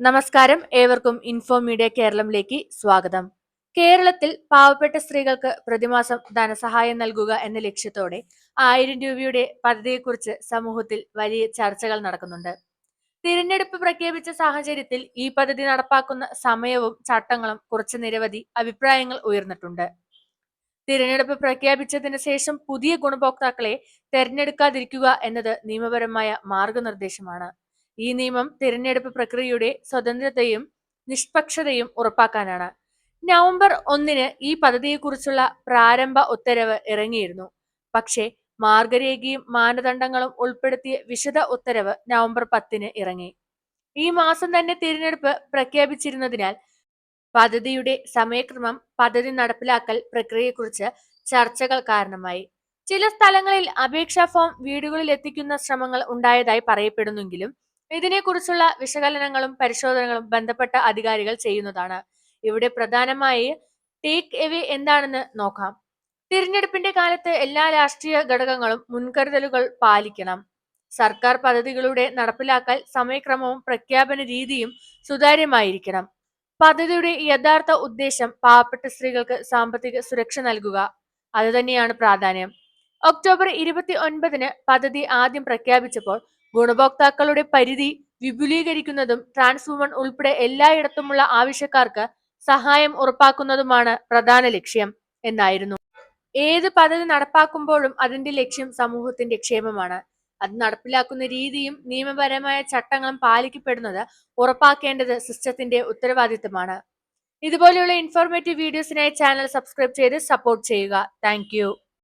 നമസ്കാരം. ഏവർക്കും info media കേരളത്തിലേക്ക് സ്വാഗതം. കേരളത്തിൽ പാവപ്പെട്ട സ്ത്രീകൾക്ക് പ്രതിമാസം ധനസഹായം നൽകുക എന്ന ലക്ഷ്യത്തോടെ ആയിരം രൂപയുടെ പദ്ധതിയെക്കുറിച്ച് സമൂഹത്തിൽ വലിയ ചർച്ചകൾ നടക്കുന്നുണ്ട്. തിരഞ്ഞെടുപ്പ് പ്രഖ്യാപിച്ച സാഹചര്യത്തിൽ ഈ പദ്ധതി നടപ്പാക്കുന്ന സമയവും ചട്ടങ്ങളും കുറച്ച് നിരവധി അഭിപ്രായങ്ങൾ ഉയർന്നിട്ടുണ്ട്. തിരഞ്ഞെടുപ്പ് പ്രഖ്യാപിച്ചതിന് ശേഷം പുതിയ ഗുണഭോക്താക്കളെ തെരഞ്ഞെടുക്കാതിരിക്കുക എന്നത് നിയമപരമായ മാർഗനിർദ്ദേശമാണ്. ഈ നിയമം തിരഞ്ഞെടുപ്പ് പ്രക്രിയയുടെ സ്വതന്ത്രതയും നിഷ്പക്ഷതയും ഉറപ്പാക്കാനാണ്. നവംബർ ഒന്നിന് ഈ പദ്ധതിയെക്കുറിച്ചുള്ള പ്രാരംഭ ഉത്തരവ് ഇറങ്ങിയിരുന്നു. പക്ഷേ മാർഗരേഖയും മാനദണ്ഡങ്ങളും ഉൾപ്പെടുത്തിയ വിശദ ഉത്തരവ് നവംബർ പത്തിന് ഇറങ്ങി. ഈ മാസം തന്നെ തിരഞ്ഞെടുപ്പ് പ്രഖ്യാപിച്ചിരുന്നതിനാൽ പദ്ധതിയുടെ സമയക്രമം പദ്ധതി നടപ്പിലാക്കൽ പ്രക്രിയയെക്കുറിച്ച് ചർച്ചകൾ കാരണമായി. ചില സ്ഥലങ്ങളിൽ അപേക്ഷാ ഫോം വീടുകളിൽ എത്തിക്കുന്ന ശ്രമങ്ങൾ ഉണ്ടായതായി പറയപ്പെടുന്നെങ്കിലും ഇതിനെക്കുറിച്ചുള്ള വിശകലനങ്ങളും പരിശോധനകളും ബന്ധപ്പെട്ട അധികാരികൾ ചെയ്യുന്നതാണ്. ഇവിടെ പ്രധാനമായി ടേക്ക് എവേ എന്താണെന്ന് നോക്കാം. തിരഞ്ഞെടുപ്പിന്റെ കാലത്ത് എല്ലാ രാഷ്ട്രീയ ഘടകങ്ങളും മുൻകരുതലുകൾ പാലിക്കണം. സർക്കാർ പദ്ധതികളുടെ നടപ്പിലാക്കൽ സമയക്രമവും പ്രഖ്യാപന രീതിയും സുതാര്യമായിരിക്കണം. പദ്ധതിയുടെ യഥാർത്ഥ ഉദ്ദേശം പാവപ്പെട്ട സ്ത്രീകൾക്ക് സാമ്പത്തിക സുരക്ഷ നൽകുക. അതുതന്നെയാണ് പ്രാധാന്യം. ഒക്ടോബർ ഇരുപത്തി ഒൻപതിന് പദ്ധതി ആദ്യം പ്രഖ്യാപിച്ചപ്പോൾ ഗുണഭോക്താക്കളുടെ പരിധി വിപുലീകരിക്കുന്നതും ട്രാൻസ് വുമൺ ഉൾപ്പെടെ എല്ലായിടത്തുമുള്ള ആവശ്യക്കാർക്ക് സഹായം ഉറപ്പാക്കുന്നതുമാണ് പ്രധാന ലക്ഷ്യം എന്നായിരുന്നു. ഏത് പദ്ധതി നടപ്പാക്കുമ്പോഴും അതിന്റെ ലക്ഷ്യം സമൂഹത്തിന്റെ ക്ഷേമമാണ്. അത് നടപ്പിലാക്കുന്ന രീതിയും നിയമപരമായ ചട്ടങ്ങളും പാലിക്കപ്പെടുന്നത് ഉറപ്പാക്കേണ്ടത് സിസ്റ്റത്തിന്റെ ഉത്തരവാദിത്തമാണ്. ഇതുപോലെയുള്ള ഇൻഫോർമേറ്റീവ് വീഡിയോസിനായി ചാനൽ സബ്സ്ക്രൈബ് ചെയ്ത് സപ്പോർട്ട് ചെയ്യുക. താങ്ക്